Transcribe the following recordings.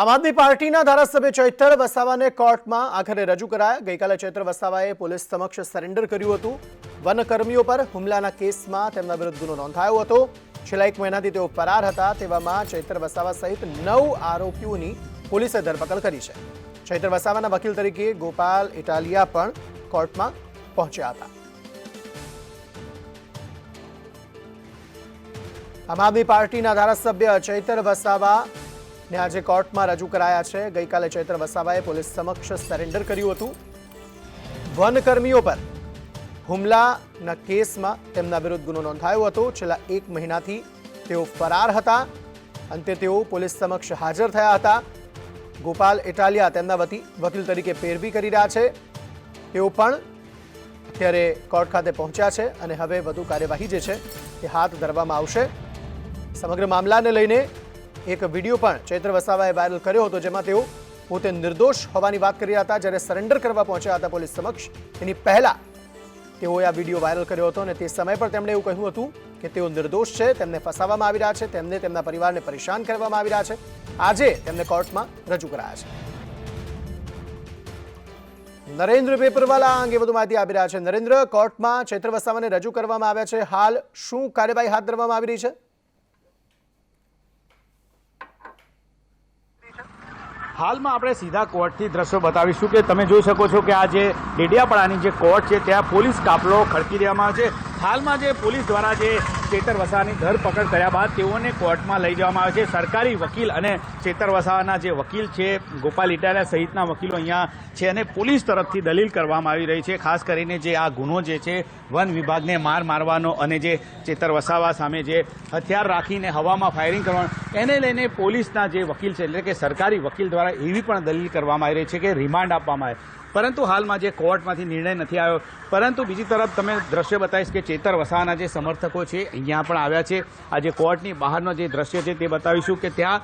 આમ આદમી પાર્ટીના ધારાસભ્ય ચૈતર વસાવાને કોર્ટમાં આખરે રજૂ કરાયા. ગઈકાલે ચૈતર વસાવાએ પોલીસ સમક્ષ સરેન્ડર કર્યું હતું. વનકર્મીઓ પર હુમલાના કેસમાં તેમના વિરુદ્ધ ગુનો નોંધાયો હતો. છેલ્લા એક મહિનાથી તેઓ ફરાર હતા તેવામાં ચૈતર વસાવા સહિત નવ આરોપીઓની પોલીસે ધરપકડ કરી છે. ચૈતર વસાવાના વકીલ તરીકે ગોપાલ ઇટાલિયા પણ કોર્ટમાં પહોંચ્યા હતા. આમ આદમી પાર્ટીના ધારાસભ્ય ચૈતર વસાવા ને આજે કોર્ટમાં રજૂ કરાયા છે. ગઈકાલે ચૈત્ર વસાવાએ પોલીસ સમક્ષ સરેન્ડર કર્યું હતું. વનકર્મીઓ પર હુમલાના કેસમાં તેમના વિરુદ્ધ ગુનો નોંધાયો હતો. છેલ્લા એક મહિનાથી તેઓ ફરાર હતા. અંતે તેઓ પોલીસ સમક્ષ હાજર થયા હતા. ગોપાલ ઇટાલિયા તેમના વતી વકીલ તરીકે પેરવી કરી રહ્યા છે. તેઓ પણ અત્યારે કોર્ટ ખાતે પહોંચ્યા છે અને હવે વધુ કાર્યવાહી જે છે તે હાથ ધરવામાં આવશે. સમગ્ર મામલાને લઈને એક વીડિયો પણ ચૈત્ર વસાવાએ વાયરલ કર્યો હતો, જેમાં તેઓ પોતે નિર્દોષ હોવાની વાત કરી રહ્યા હતા. જ્યારે સરેન્ડર કરવા પહોંચ્યા હતા પોલીસ સમક્ષ, એની પહેલા તેઓએ આ વીડિયો વાયરલ કર્યો હતો અને તે સમય પર તેમણે એવું કહ્યું હતું કે તેઓ નિર્દોષ છે, તેમને ફસાવવામાં આવી રહ્યા છે, તેમને તેમના પરિવારને પરેશાન કરવામાં આવી રહ્યા છે. આજે તેમને કોર્ટમાં રજૂ કરાયા છે. નરેન્દ્ર પેપરવાલા અંગે વધુ માહિતી આપી રહ્યા છે. નરેન્દ્ર, કોર્ટમાં ચૈત્ર વસાવાને રજૂ કરવામાં આવ્યા છે. હાલ શું કાર્યવાહી હાથ ધરવામાં આવી રહી છે? હાલમાં આપણે સીધા કોર્ટથી દ્રશ્યો બતાવીશું કે તમે જોઈ શકો છો કે આ જે ડેડિયાપાડાની જે કોર્ટ છે, ત્યાં પોલીસ કાફલો ખડકી દેવામાં આવે છે. હાલમાં જે પોલીસ દ્વારા જે ચેતર વસાવાની ધરપકડ કર્યા બાદ તેઓને કોર્ટમાં લઈ જવામાં આવે છે. સરકારી વકીલ અને ચેતર વસાવાના જે વકીલ છે, ગોપાલ ઇટાલિયા સહિતના વકીલો અહીંયા છે અને પોલીસ તરફથી દલીલ કરવામાં આવી રહી છે. ખાસ કરીને જે આ ગુનો જે છે, વન વિભાગને માર મારવાનો અને જે ચેતર વસાવા સામે જે હથિયાર રાખીને હવામાં ફાયરિંગ કરવાનું એને લઈને પોલીસના જે વકીલ છે, એટલે કે સરકારી વકીલ દ્વારા એવી પણ દલીલ કરવામાં આવી રહી છે કે રિમાન્ડ આપવામાં આવે. પરંતુ હાલમાં જે કોર્ટમાંથી નિર્ણય નથી આવ્યો. પરંતુ બીજી તરફ તમે દ્રશ્ય બતાવીશ કે ચેતર વસાવાના જે સમર્થકો છે, અહીંયા પણ આવ્યા છે. આજે કોર્ટની બહારનો જે દ્રશ્ય છે તે બતાવીશું કે ત્યાં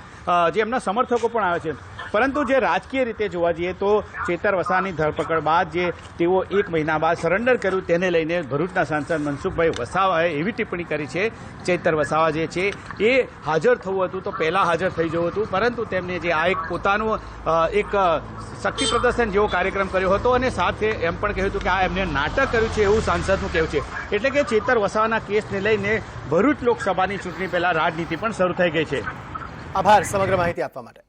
જે એમના સમર્થકો પણ આવ્યા છે. પરંતુ જે રાજકીય રીતે જોવા જઈએ તો ચેતર વસાવાની ધરપકડ બાદ જે તેઓ એક મહિના બાદ સરેન્ડર કર્યું તેને લઈને ભરૂચના સાંસદ મનસુખભાઈ વસાવાએ એવી ટિપ્પણી કરી છે. ચેતર વસાવા જે છે એ હાજર થવું હતું. તો પહેલાં હાજર થઈ જવું હતું. પરંતુ તેમને જે આ એક પોતાનું એક શક્તિ પ્રદર્શન જેવો કાર્યક્રમ કર્યો હતો અને સાથે એમ પણ કહ્યું હતું કે આ એમને નાટક કર્યું છે એવું સાંસદનું કહેવું છે. એટલે કે ચેતર વસાવાના કેસને લઈને ભરૂચ લોકસભાની ચૂંટણી પહેલાં રાજનીતિ પણ શરૂ થઈ ગઈ છે. આભાર, સમગ્ર માહિતી આપવા માટે.